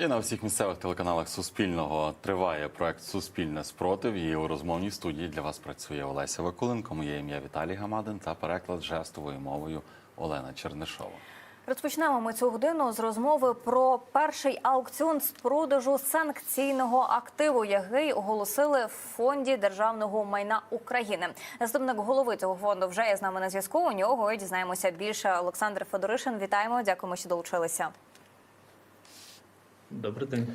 І на всіх місцевих телеканалах Суспільного триває проект Суспільне спротив. І у розмовній студії для вас працює Олеся Вакуленко. Моє ім'я Віталій Гамадин та переклад жестовою мовою Олена Чернишова. Розпочнемо ми цю годину з розмови про перший аукціон з продажу санкційного активу, який оголосили в фонді державного майна України. Заступник голови цього фонду вже є з нами на зв'язку. У нього дізнаємося більше. Олександр Федоришин. Вітаємо, дякуємо, що долучилися. Добрий день.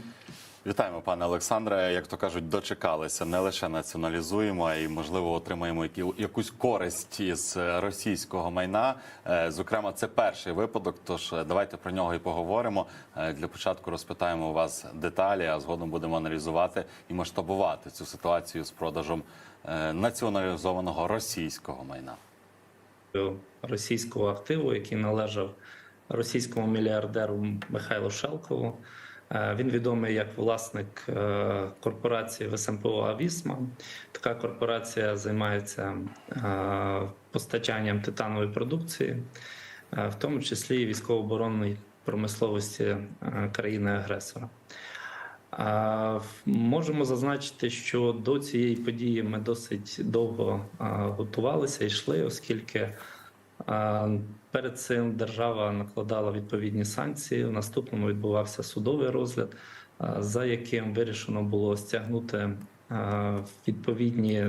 Вітаємо, пане Олександре. Як то кажуть, дочекалися. Не лише націоналізуємо, а й можливо отримаємо якусь користь із е, російського майна. Е, Зокрема, це перший випадок. Тож е, давайте про нього і поговоримо. Для початку розпитаємо у вас деталі, а згодом будемо аналізувати і масштабувати цю ситуацію з продажем націоналізованого російського майна. Російського активу, який належав російському мільярдеру Михайлу Шелкову. Е, Він відомий як власник е, корпорації ВСМПО Авісма. Така корпорація займається е, постачанням титанової продукції, в тому числі і військово-оборонної промисловості країни-агресора. Можемо зазначити, що до цієї події ми досить довго готувалися і йшли, оскільки перед цим держава накладала відповідні санкції. В наступному відбувався судовий розгляд, за яким вирішено було стягнути відповідні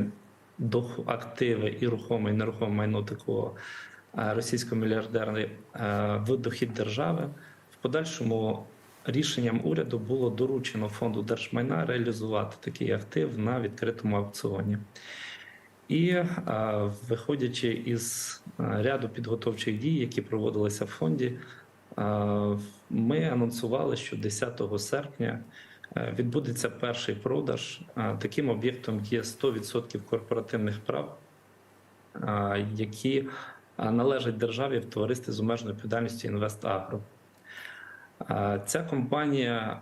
активи і рухоме і нерухоме майно такого російського мільярдера в дохід держави. В подальшому рішенням уряду було доручено фонду держмайна реалізувати такий актив на відкритому аукціоні. І е, виходячи із е, ряду підготовчих дій, які проводилися в фонді, е, ми анонсували, що 10 серпня відбудеться перший продаж. Таким об'єктом є 100% корпоративних прав, які належать державі в товаристві з обмеженою відповідальністю «Інвестагро». Ця компанія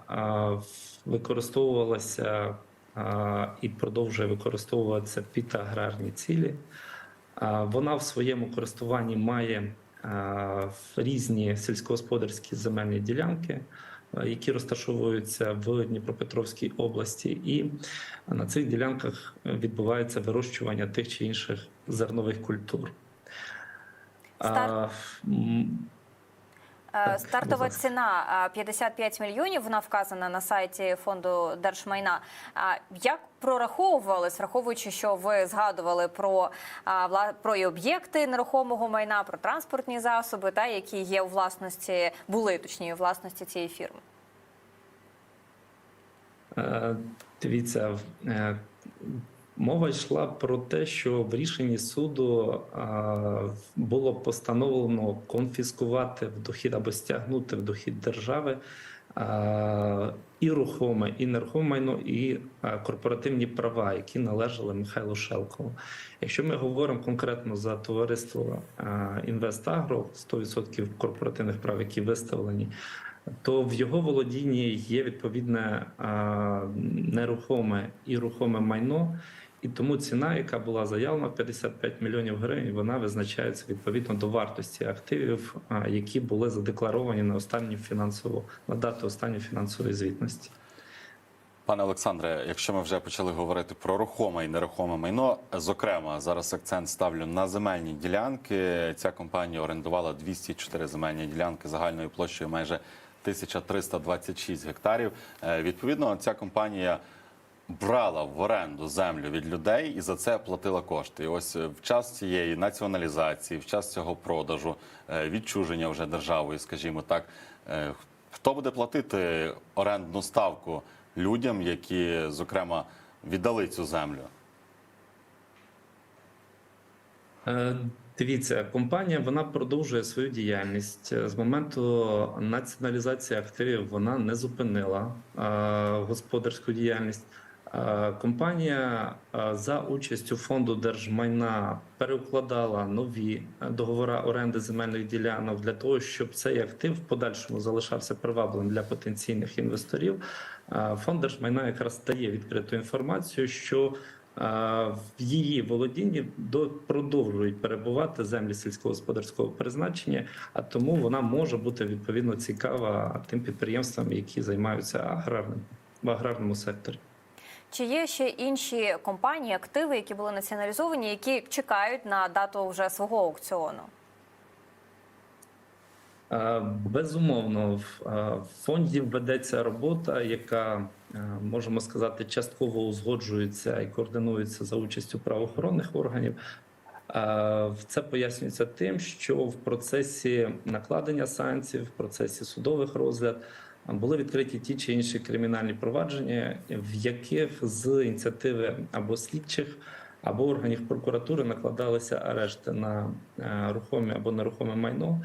використовувалася і продовжує використовуватися під аграрні цілі. Вона в своєму користуванні має різні сільськогосподарські земельні ділянки, які розташовуються в Дніпропетровській області, і на цих ділянках відбувається вирощування тих чи інших зернових культур. Стар- А, м, Е, Так, Стартова ціна е, 55 мільйонів. Вона вказана на сайті фонду держмайна. Як прораховувались, враховуючи, що ви згадували про про і об'єкти нерухомого майна, про транспортні засоби, та які є у власності, були точніше у власності цієї фірми? Е, Дивіться, е, мова йшла про те, що в рішенні суду було постановлено конфіскувати в дохід або стягнути в дохід держави і рухоме, і нерухоме майно, і корпоративні права, які належали Михайлу Шелкову. Якщо ми говоримо конкретно за товариство Інвестагро, 100% корпоративних прав, які виставлені, то в його володінні є відповідне нерухоме і рухоме майно, і тому ціна, яка була заявлена в 55 мільйонів гривень, вона визначається відповідно до вартості активів, які були задекларовані на останню фінансову на дату останньої фінансової звітності. Пане Олександре, якщо ми вже почали говорити про рухоме і нерухоме майно, зокрема, зараз акцент ставлю на земельні ділянки. Ця компанія орендувала 204 земельні ділянки загальною площею майже 1326 гектарів. Е, Відповідно, ця компанія брала в оренду землю від людей і за це платила кошти. І ось е, в час цієї націоналізації, в час цього продажу, е, відчуження вже державою, скажімо так, е, хто буде платити орендну ставку людям, які, зокрема, віддали цю землю? Дивіться, компанія вона продовжує свою діяльність з моменту націоналізації активів. Вона не зупинила господарську діяльність. Е, Компанія е, за участю фонду держмайна переукладала нові е, договори оренди земельних ділянок для того, щоб цей актив в подальшому залишався привабливим для потенційних інвесторів. Фонд держмайна якраз дає відкриту інформацію, що в її володінні до продовжують перебувати землі сільськогосподарського призначення, а тому вона може бути відповідно цікава тим підприємствам, які займаються аграрним в аграрному секторі. Чи є ще інші компанії, активи, які були націоналізовані, які чекають на дату вже свого аукціону? Е, Безумовно, в е, фонді ведеться робота, яка е, можемо сказати, частково узгоджується і координується за участю правоохоронних органів. Це пояснюється тим, що в процесі накладення санкцій, в процесі судових розгляд були відкриті ті чи інші кримінальні провадження, в яких з ініціативи або слідчих, або органів прокуратури накладалися арешти на е, рухоме або нерухоме майно.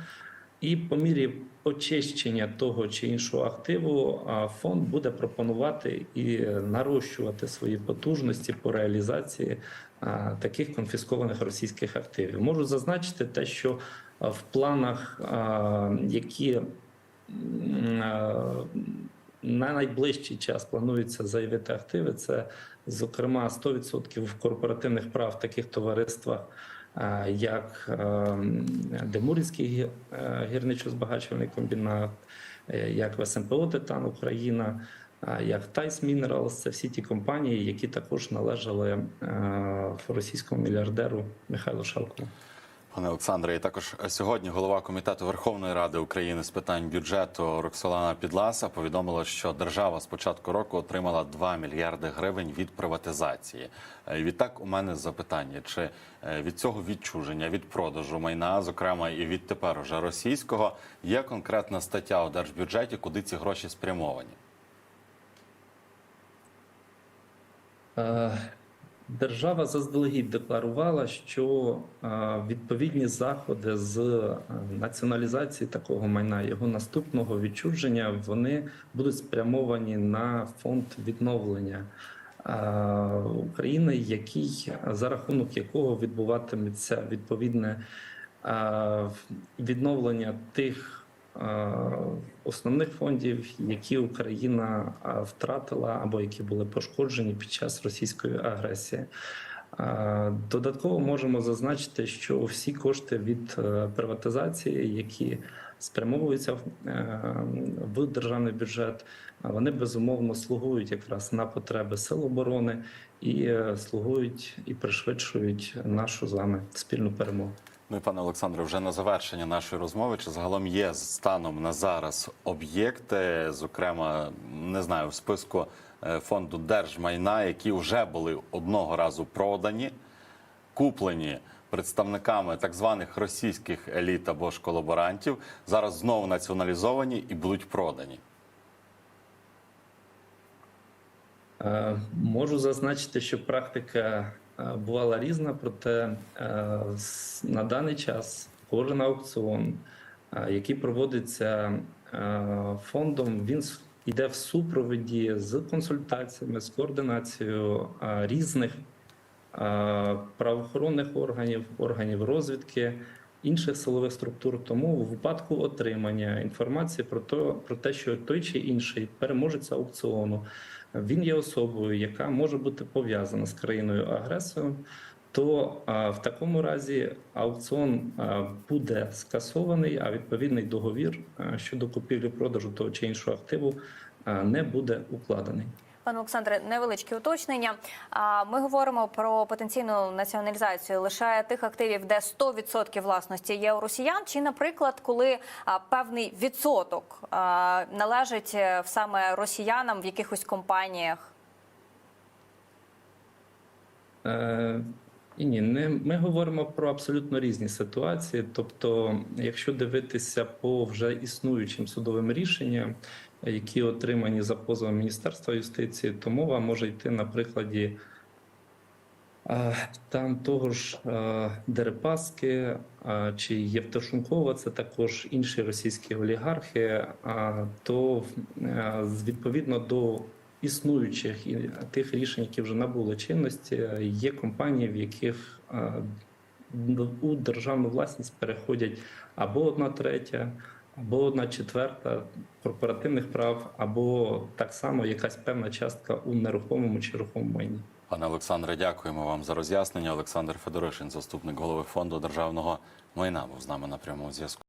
І по мірі очищення того чи іншого активу фонд буде пропонувати і нарощувати свої потужності по реалізації таких конфіскованих російських активів. Можу зазначити те, що в планах, які на найближчий час планується заявити активи, це зокрема 100% корпоративних прав в таких товариствах е, як е, Демурівський гі- е, гірничо-збагачувальний комбінат, е, як ВСМПО Титан Україна, е, як Тайс Мінералс. Це всі ті компанії, які також належали е, російському мільярдеру Михайлу Шалкову. Пане Олександре, і також сьогодні голова комітету Верховної Ради України з питань бюджету Роксолана Підласа повідомила, що держава з початку року отримала 2 мільярди гривень від приватизації. Е, Відтак, у мене запитання: чи е, від цього відчуження, від продажу майна, зокрема і від тепер уже російського, є конкретна стаття у держбюджеті, куди ці гроші спрямовані? Е, Держава заздалегідь декларувала, що відповідні заходи з е, націоналізації такого майна, його наступного відчуження, вони будуть спрямовані на фонд відновлення України, який за рахунок якого відбуватиметься відповідне відновлення тих основних фондів, які Україна е, втратила або які були пошкоджені під час російської агресії. Е, Додатково можемо зазначити, що всі кошти від е, приватизації, які спрямовуються в, е, державний бюджет, вони безумовно слугують якраз на потреби сил оборони і е, слугують і пришвидшують нашу з вами спільну перемогу. Ну і пане Олександре, вже на завершення нашої розмови, чи загалом є станом на зараз об'єкти, зокрема, не знаю, в списку е, фонду держмайна, які вже були одного разу продані, куплені представниками так званих російських еліт або ж колаборантів, зараз знову націоналізовані і будуть продані. Е, Можу зазначити, що практика бувала різна, проте е, на даний час кожен аукціон, е, який проводиться е, фондом, він йде в супроводі з консультаціями, з координацією е, різних е, правоохоронних органів, органів розвідки. Інших силових структур, тому в випадку отримання інформації про те, про те, що той чи інший переможець аукціону він є особою, яка може бути пов'язана з країною агресором, то а, в такому разі аукціон а, буде скасований, а відповідний договір а, щодо купівлі-продажу того чи іншого активу а, не буде укладений. Пане Олександре, невеличке уточнення. Ми говоримо про потенційну націоналізацію лише тих активів, де 100% власності є у росіян, чи, наприклад, коли певний відсоток належить е, саме росіянам в якихось компаніях. Е, ні, не ми говоримо про абсолютно різні ситуації. Тобто, якщо дивитися по вже існуючим судовим рішенням, які отримані за позовом Міністерства юстиції, то мова може йти на прикладі там того ж Дерипаски чи Євтушенкова, це також інші російські олігархи. То відповідно до існуючих і тих рішень, які вже набули чинності, є компанії, в яких у державну власність переходять або одна третя, або одна четверта корпоративних прав, або так само якась певна частка у нерухомому чи рухомому майні. Пане Олександре, дякуємо вам за роз'яснення. Олександр Федоришин, заступник голови фонду державного майна, був з нами на прямому зв'язку.